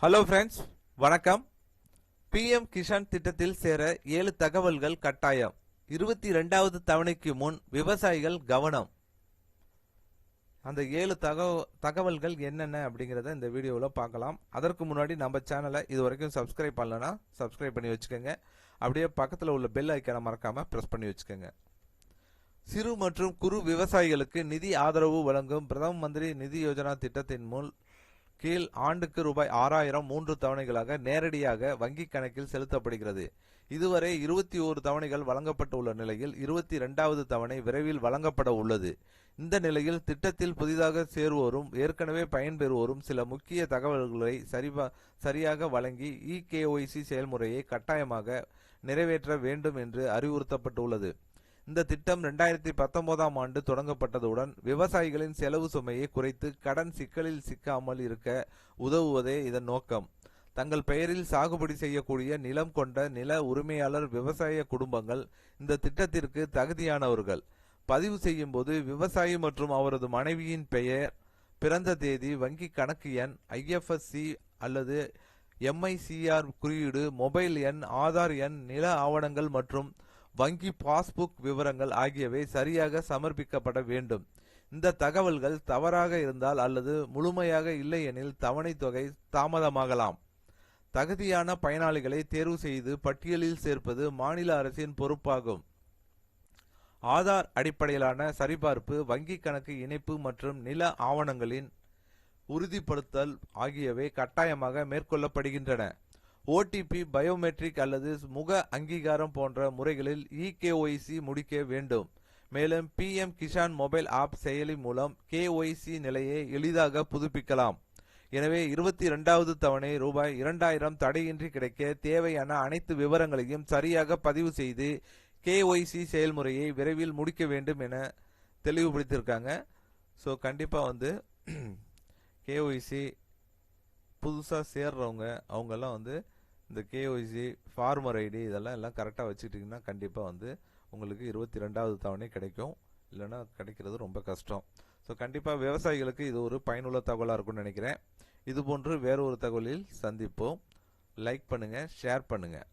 Hello friends வணக்கம். PM Kisan திட்டத்தில் சேர ஏழு தகவல்கள் கட்டாயம். இருபத்தி ரெண்டாவது தவணைக்கு முன் விவசாயிகள் கவனம். அந்த ஏழு தகவ தகவல்கள் என்னென்ன அப்படிங்கிறத இந்த வீடியோவில் பார்க்கலாம். அதற்கு முன்னாடி நம்ம சேனலை இது வரைக்கும் சப்ஸ்கிரைப் பண்ணலன்னா சப்ஸ்கிரைப் பண்ணி வச்சுக்கோங்க. அப்படியே பக்கத்தில் உள்ள பெல் ஐக்கனை மறக்காமல் ப்ரெஸ் பண்ணி வச்சுக்கோங்க. சிறு மற்றும் குறு விவசாயிகளுக்கு நிதி ஆதரவு வழங்கும் பிரதம மந்திரி நிதி யோஜனா திட்டத்தின் மூலம் கீழ் ஆண்டுக்கு ரூபாய் ஆறாயிரம் மூன்று தவணைகளாக நேரடியாக வங்கிக் கணக்கில் செலுத்தப்படுகிறது. இதுவரை இருபத்தி ஓரு தவணைகள் வழங்கப்பட்டுள்ள நிலையில் இருபத்தி இரண்டாவது தவணை விரைவில் வழங்கப்பட உள்ளது. இந்த நிலையில் திட்டத்தில் புதிதாக சேருவோரும் ஏற்கனவே பயன்பெறுவோரும் சில முக்கிய தகவல்களை சரிபா சரியாக வழங்கி இகேஒய்சி செயல்முறையை கட்டாயமாக நிறைவேற்ற வேண்டும் என்று அறிவுறுத்தப்பட்டுள்ளது. இந்த திட்டம் ரெண்டாயிரத்தி பத்தொன்பதாம் ஆண்டு தொடங்கப்பட்டதுடன் விவசாயிகளின் செலவு சுமையை குறைத்து கடன் சிக்கலில் சிக்காமல் இருக்க உதவுவதே இதன் நோக்கம். தங்கள் பெயரில் சாகுபடி செய்யக்கூடிய நிலம் கொண்ட நில உரிமையாளர் விவசாய குடும்பங்கள் இந்த திட்டத்திற்கு தகுதியானவர்கள். பதிவு செய்யும் போது விவசாயி மற்றும் அவரது மனைவியின் பெயர் பிறந்த தேதி வங்கி கணக்கு எண் ஐஎஃப்எஸ்சி அல்லது எம்ஐசிஆர் குறியீடு மொபைல் எண் ஆதார் எண் நில ஆவணங்கள் மற்றும் வங்கி பாஸ்புக் விவரங்கள் ஆகியவை சரியாக சமர்ப்பிக்கப்பட வேண்டும். இந்த தகவல்கள் தவறாக இருந்தால் அல்லது முழுமையாக இல்லை எனில் தவணை தொகை தாமதமாகலாம். தகுதியான பயனாளிகளை தேர்வு செய்து பட்டியலில் சேர்ப்பது மாநில அரசின் பொறுப்பாகும். ஆதார் அடிப்படையிலான சரிபார்ப்பு வங்கி கணக்கு இணைப்பு மற்றும் நில ஆவணங்களின் உறுதிப்படுத்தல் ஆகியவை கட்டாயமாக மேற்கொள்ளப்படுகின்றன. ஓடிபி பயோமெட்ரிக் அல்லது முக அங்கீகாரம் போன்ற முறைகளில் இகேஒய்சி முடிக்க வேண்டும். மேலும் பிஎம் கிஷான் மொபைல் ஆப் செயலி மூலம் கேஒய்சி நிலையை எளிதாக புதுப்பிக்கலாம். எனவே இருபத்தி இரண்டாவது தவணை ரூபாய் இரண்டாயிரம் தடையின்றி கிடைக்க தேவையான அனைத்து விவரங்களையும் சரியாக பதிவு செய்து கேஒய்சி செயல்முறையை விரைவில் முடிக்க வேண்டும் என தெளிவுபடுத்தியிருக்காங்க. ஸோ கண்டிப்பாக வந்து கேஒய்சி புதுசாக சேர்றவங்க அவங்கெல்லாம் வந்து இந்த கேஒய்சி ஃபார்மர் ஐடி இதெல்லாம் எல்லாம் கரெக்டாக வச்சுக்கிட்டிங்கன்னா கண்டிப்பாக வந்து உங்களுக்கு இருபத்தி ரெண்டாவது தவணை கிடைக்கும். இல்லைன்னா கிடைக்கிறது ரொம்ப கஷ்டம். ஸோ கண்டிப்பாக விவசாயிகளுக்கு இது ஒரு பயனுள்ள தகவலாக இருக்கும்னு நினைக்கிறேன். இது போன்று வேறு ஒரு தகவலில் சந்திப்போம். லைக் பண்ணுங்கள் ஷேர் பண்ணுங்கள்